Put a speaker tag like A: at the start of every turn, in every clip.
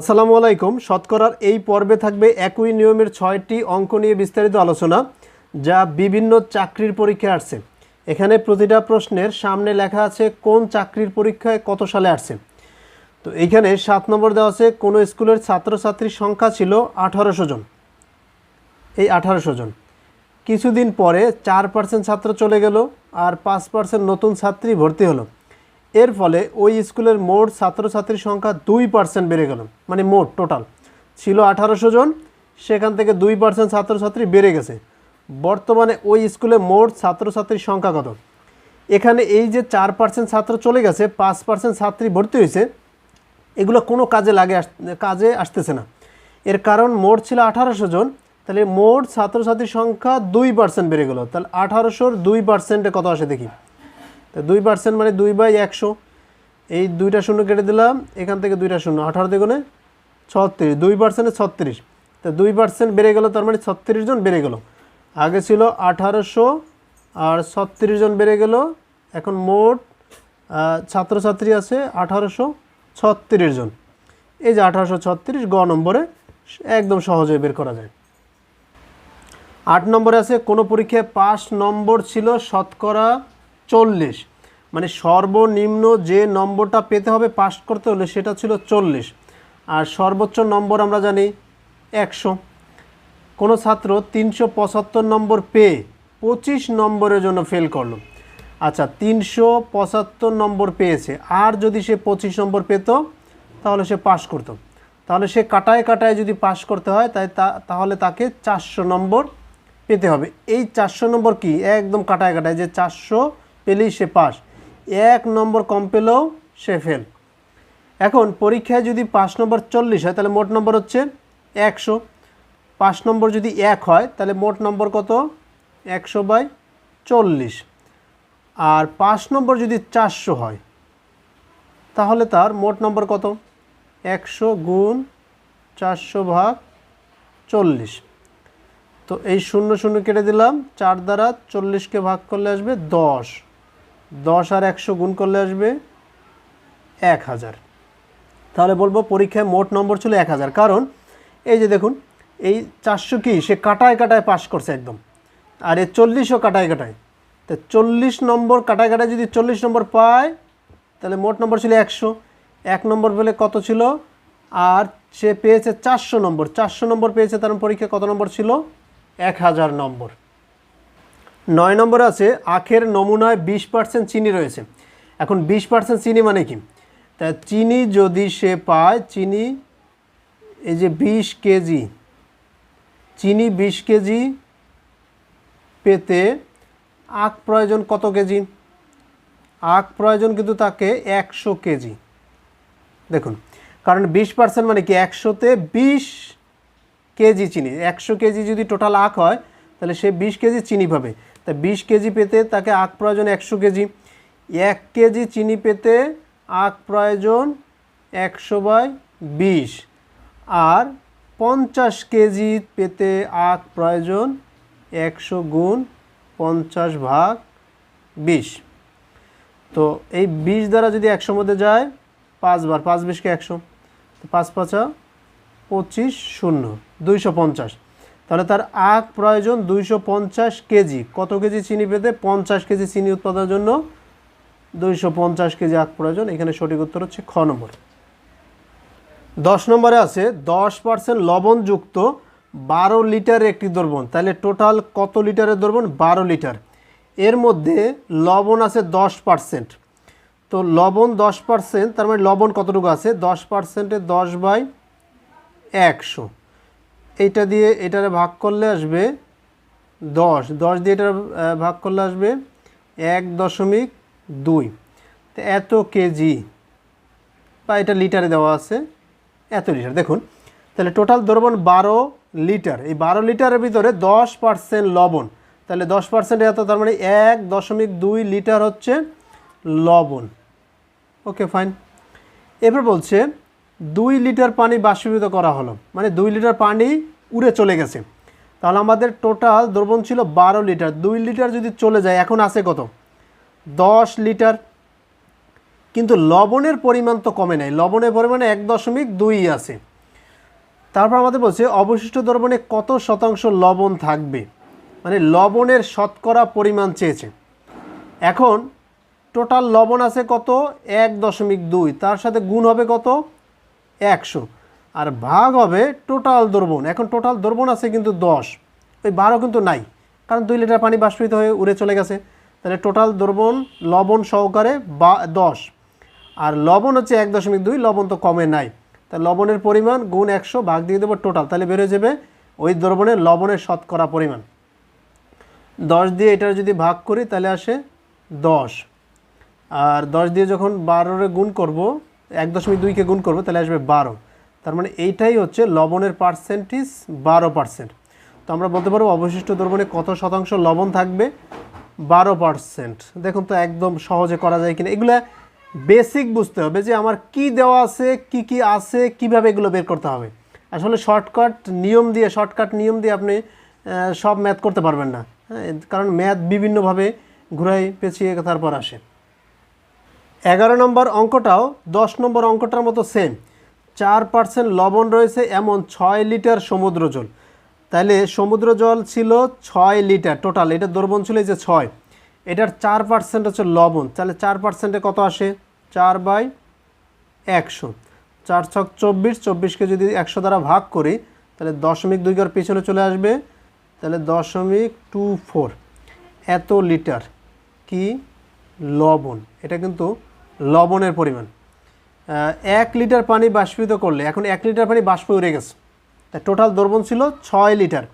A: আসসালামু আলাইকুম। শতকরার এই পর্বে থাকবে একই নিয়মের ছয়টি অঙ্ক নিয়ে বিস্তারিত আলোচনা, যা বিভিন্ন চাকরির পরীক্ষায় আসছে। এখানে প্রতিটা প্রশ্নের সামনে লেখা আছে, কোন চাকরির পরীক্ষায় কত সালে আসছে? তো এইখানে সাত নম্বর দেওয়া আছে, কোনো স্কুলের ছাত্রছাত্রীর সংখ্যা ছিল আঠারোশো জন। এই আঠারোশো জন। কিছুদিন পরে চার পার্সেন্ট ছাত্র চলে গেল, আর পাঁচ পার্সেন্ট নতুন ছাত্রী ভর্তি হলো। এর ফলে ওই স্কুলের মোট ছাত্রছাত্রীর সংখ্যা দুই পার্সেন্ট বেড়ে গেল। মানে মোট টোটাল ছিল আঠারোশো জন, সেখান থেকে দুই পার্সেন্ট ছাত্রছাত্রী বেড়ে গেছে। বর্তমানে ওই স্কুলে মোট ছাত্রছাত্রীর সংখ্যা কত? এখানে এই যে চার পার্সেন্ট ছাত্র চলে গেছে, পাঁচ পার্সেন্ট ছাত্রী ভর্তি হয়েছে, এগুলো কোনো কাজে লাগে কাজে আসতেছে না। এর কারণ মোট ছিল আঠারোশো জন, তাহলে মোট ছাত্রছাত্রীর সংখ্যা দুই পার্সেন্ট বেড়ে গেল। তাহলে আঠারোশোর দুই পার্সেন্টে কত আসে দেখি? তা দুই পার্সেন্ট মানে দুই বাই একশো। এই দুইটা শূন্য কেটে দিলাম, এখান থেকে দুইটা শূন্য, আঠারো দ্বিগুণে ছত্রিশ, দুই পার্সেন্টে ছত্রিশ। তা দুই পার্সেন্ট বেড়ে গেল, তার মানে ছত্রিশ জন বেড়ে গেল। আগে ছিল আঠারোশো, আর ছত্রিশ জন বেড়ে গেল, এখন মোট ছাত্রছাত্রী আছে আঠারোশো ছত্রিশ জন। এই যে আঠারোশো ছত্রিশ গ নম্বরে একদম সহজে বের করা যায়। আট নম্বরে আছে, কোনো পরীক্ষায় পাস নম্বর ছিল শতকরা চল্লিশ। মানে সর্বনিম্ন যে নম্বরটা পেতে হবে পাস করতে হলে সেটা ছিল চল্লিশ। আর সর্বোচ্চ নম্বর আমরা জানি একশো। কোনো ছাত্র তিনশো পঁচাত্তর নম্বর পেয়ে পঁচিশ নম্বরের জন্য ফেল করল। আচ্ছা তিনশো পঁচাত্তর নম্বর পেয়েছে। আর যদি সে পঁচিশ নম্বর পেত, তাহলে সে পাশ করতো। তাহলে সে কাটায় কাটায় যদি পাশ করতে হয়, তাই তাহলে তাকে চারশো নম্বর পেতে হবে। এই চারশো নম্বর কি? একদম কাটায় কাটায় যে চারশো পেলেই সে পাস। এক নম্বর কম পেলেও সে ফেল এখন পরীক্ষায় যদি পাঁচ নম্বর চল্লিশ হয়, তাহলে মোট নম্বর হচ্ছে একশো। পাঁচ নম্বর যদি এক হয়, তাহলে মোট নম্বর কত? একশো বাই চল্লিশ। আর পাঁচ নম্বর যদি চারশো হয়, তাহলে তার মোট নম্বর কত? একশো গুণ চারশো ভাগ চল্লিশ। তো এই শূন্য শূন্য কেটে দিলাম, চার দ্বারা চল্লিশকে ভাগ করলে আসবে দশ। দশ আর একশো গুণ করলে আসবে এক হাজার। তাহলে বলব পরীক্ষায় মোট নম্বর ছিল এক হাজার। কারণ এই যে দেখুন, এই চারশো কি? সে কাটায় কাটায় পাস করছে একদম। আর এ চল্লিশও কাটায় কাটায়। তো চল্লিশ নম্বর কাটায় কাটায় যদি চল্লিশ নম্বর পায়, তাহলে মোট নম্বর ছিল একশো। এক নম্বর পেলে কত ছিল? আর সে পেয়েছে চারশো নম্বর। চারশো নম্বর পেয়েছে তার মানে পরীক্ষায় কত নম্বর ছিল? এক হাজার নম্বর। নয় নম্বর আছে, আখের নমুনায় বিশ পার্সেন্ট চিনি রয়েছে। এখন বিশ পার্সেন্ট চিনি মানে কি? তা চিনি যদি সে পায়, চিনি, এই যে বিশ কেজি, চিনি বিশ কেজি পেতে আখ প্রয়োজন কত কেজি? আখ প্রয়োজন কিন্তু তাকে একশো কেজি। দেখুন, কারণ বিশ পার্সেন্ট মানে কি? একশোতে বিশ কেজি চিনি। একশো কেজি যদি টোটাল আখ হয়, তাহলে সে বিশ কেজি চিনি পাবে। তা বিশ কেজি পেতে তাকে আখ প্রয়োজন একশো কেজি। এক কেজি চিনি পেতে আখ প্রয়োজন একশো বাই বিশ। আর পঞ্চাশ কেজি পেতে আখ প্রয়োজন একশো গুণ পঞ্চাশ ভাগ বিশ। তো এই বিশ দ্বারা যদি একশোর মধ্যে যায় পাঁচবার পাঁচ বিশকে একশো। পাঁচ পাঁচা পঁচিশ শূন্য, দুইশো পঞ্চাশ। তাহলে তার আখ প্রয়োজন দুইশো পঞ্চাশ কেজি। কত কেজি চিনি পেতে? পঞ্চাশ কেজি চিনি উৎপাদনের জন্য দুইশো পঞ্চাশ কেজি আখ প্রয়োজন। এখানে সঠিক উত্তর হচ্ছে খ নম্বর। দশ নম্বরে আছে, দশ পার্সেন্ট লবণযুক্ত বারো লিটারের একটি দ্রবণ। তাহলে টোটাল কত লিটারের দ্রবণ? বারো লিটার। এর মধ্যে লবণ আছে দশ পার্সেন্ট। তো লবণ দশ পার্সেন্ট, তার মানে লবণ কতটুকু আছে? দশ পার্সেন্টে দশ বাই একশো। এইটা দিয়ে এটারে ভাগ করলে আসবে দশ। দশ দিয়ে এটার ভাগ করলে আসবে এক দশমিক দুই। এত কেজি বা এটা লিটারে দেওয়া আছে, এত লিটার। দেখুন, তাহলে টোটাল দ্রবণ বারো লিটার। এই বারো লিটারের ভিতরে দশ পার্সেন্ট লবণ। তাহলে দশ পার্সেন্ট এত, তার মানে এক দশমিক দুই লিটার হচ্ছে লবণ। Okay, fine. এবার বলছে দুই লিটার পানি বাষ্পীভূত করা হলো। মানে দুই লিটার পানি উড়ে চলে গেছে। তাহলে আমাদের টোটাল দ্রবণ ছিল বারো লিটার। দুই লিটার যদি চলে যায়, এখন আছে কত? দশ লিটার। কিন্তু লবণের পরিমাণ তো কমে নাই। লবণের পরিমাণে এক দশমিক দুই আছে। তারপর আমাদের বলছে, অবশিষ্ট দ্রবণে কত শতাংশ লবণ থাকবে? মানে লবণের শতকরা পরিমাণ চেয়েছে। এখন টোটাল লবণ আছে কত? এক দশমিক দুই। তার সাথে গুণ হবে কত? একশো। আর ভাগ হবে টোটাল দ্রবণ। এখন টোটাল দ্রবণ আছে কিন্তু দশ। ওই বারো কিন্তু নাই। কারণ দুই লিটার পানি বাষ্পীত হয়ে উড়ে চলে গেছে। তাহলে টোটাল দ্রবণ, লবণ সহকারে বা দশ। আর লবণ হচ্ছে এক দশমিক দুই, লবণ তো কমে নাই। তা লবণের পরিমাণ গুণ একশো ভাগ দিয়ে দেবো টোটাল তাহলে বেরো যাবে ওই দ্রবণের লবণের শতকরা পরিমাণ। দশ দিয়ে এটা যদি ভাগ করি তাহলে আসে দশ। আর দশ দিয়ে যখন বারোরে গুণ করব এক দশমিক দুইকে গুণ করব, তাহলে আসবে বারো। তার মানে এইটাই হচ্ছে লবণের পার্সেন্টেজ বারো পার্সেন্ট তো আমরা বলতে পারব অবশিষ্ট দ্রবণে কত শতাংশ লবণ থাকবে? বারো পার্সেন্ট দেখুন তো একদম সহজে করা যায় কিনা। এগুলো বেসিক বুঝতে হবে যে আমার কি দেওয়া আছে, কি কি আছে, কীভাবে এগুলো বের করতে হবে। আসলে শর্টকাট নিয়ম দিয়ে শর্টকাট নিয়ম দিয়ে আপনি সব ম্যাথ করতে পারবেন না। হ্যাঁ কারণ ম্যাথ বিভিন্নভাবে ঘুরাই পেঁচিয়ে তারপর আসে। এগারো নম্বর অঙ্কটাও দশ নম্বর অঙ্কটার মতো সেম চার পার্সেন্ট লবণ রয়েছে এমন ছয় লিটার সমুদ্র জল। তাহলে সমুদ্র জল ছিল ছয় লিটার টোটাল এটা দ্রবণ ছিল যে ছয়। এটার চার পার্সেন্ট হচ্ছে লবণ। তাহলে চার পার্সেন্টে কত আসে? চার বাই একশো। চার ছক চব্বিশ, চব্বিশকে যদি একশো দ্বারা ভাগ করি তাহলে দশমিক দুই ঘর পিছনে চলে আসবে। তাহলে দশমিক টু ফোর। এত লিটার কি? লবণ। এটা কিন্তু লবণের পরিমাণ। এক লিটার পানি বাষ্পীত করলে, এখন এক লিটার পানি বাষ্প উড়ে গেছে। তা টোটাল দ্রবণ ছিল ছয় লিটার।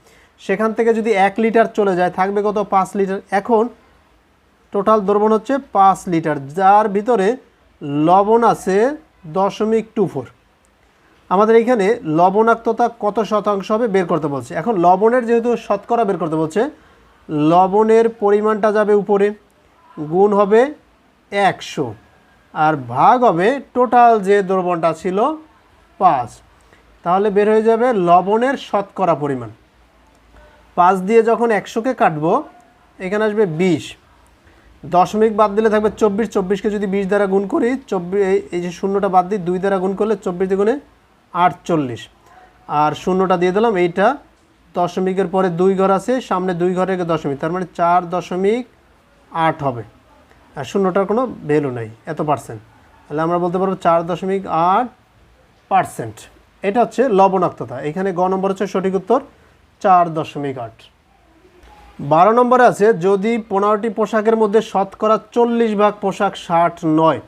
A: সেখান থেকে যদি এক লিটার চলে যায়, থাকবে কত? পাঁচ লিটার। এখন টোটাল দ্রবণ হচ্ছে পাঁচ লিটার, যার ভিতরে লবণ আছে দশমিক টু ফোর। আমাদের এখানে লবণাক্ততা কত শতাংশ হবে বের করতে বলছে। এখন লবণের যেহেতু শতকরা বের করতে বলছে, লবণের পরিমাণটা যাবে উপরে, গুণ হবে একশো। আর ভাগ হবে টোটাল যে দ্রবণটা ছিল পাঁচ। তাহলে বের হয়ে যাবে লবণের শতকরা পরিমাণ। পাঁচ দিয়ে যখন একশোকে কাটবো, এখানে আসবে বিশ। দশমিক বাদ দিলে থাকবে চব্বিশ। চব্বিশকে যদি বিশ দ্বারা গুণ করি চব্বিশ এই যে শূন্যটা বাদ দিই, দুই দ্বারা গুণ করলে চব্বিশ দ্বিগুণে আটচল্লিশ। আর শূন্যটা দিয়ে দিলাম, এইটা দশমিকের পরে দুই ঘর আছে, সামনে দুই ঘরে দশমিক, তার মানে চার দশমিক আট হবে। আর শূন্যটার কোনো ভ্যালু নেই, এত পার্সেন্ট তাহলে আমরা বলতে পারব চার দশমিক আট পার্সেন্ট এটা হচ্ছে লবণাক্ততা। এখানে গ নম্বর হচ্ছে সঠিক উত্তর, চার দশমিক আট। বারো নম্বরে আছে, যদি পনেরোটি পোশাকের মধ্যে শতকরা চল্লিশ ভাগ পোশাক ষাট নয়,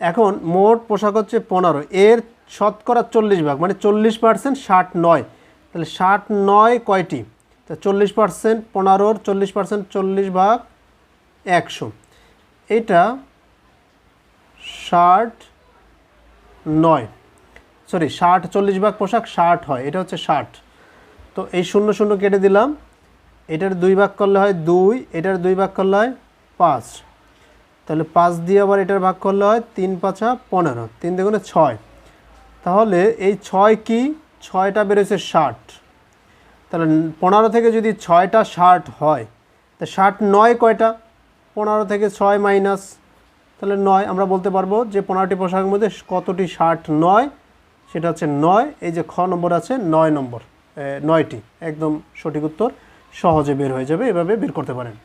A: এখন মোট পোশাক হচ্ছে পনেরো, এর শতকরা চল্লিশ ভাগ মানে চল্লিশ পার্সেন্ট ষাট নয়। তাহলে ষাট নয় কয়টি? তা চল্লিশ পার্সেন্ট পনেরোর চল্লিশ পার্সেন্ট চল্লিশ ভাগ একশো। এটা ষাট নয়। সরি ষাট, চল্লিশ ভাগ পোশাক ষাট হয়। এটা হচ্ছে ষাট। তো এই শূন্য শূন্য কেটে দিলাম। এটার দুই ভাগ করলে হয় দুই, এটার দুই ভাগ করলে হয় পাঁচ। তাহলে পাঁচ দিয়ে আবার এটার ভাগ করলে হয় তিন পাঁচা পনেরো। তিন দুগুণে ছয়। তাহলে এই ছয় কি? ছয়টা বেরোছে ষাট। তাহলে পনেরো থেকে যদি ছয়টা ষাট হয়, তা ষাট নয় কয়টা? পনেরো থেকে ছয় মাইনাস, তাহলে নয়, আমরা বলতে পারব যে পনেরোটি পোশাকের মধ্যে কতটি ষাট নয়, সেটা হচ্ছে নয়, এই যে খ নম্বর আছে, নয় নম্বর নয়টি, একদম সঠিক উত্তর সহজে বের হয়ে যাবে, এভাবে বের করতে পারেন।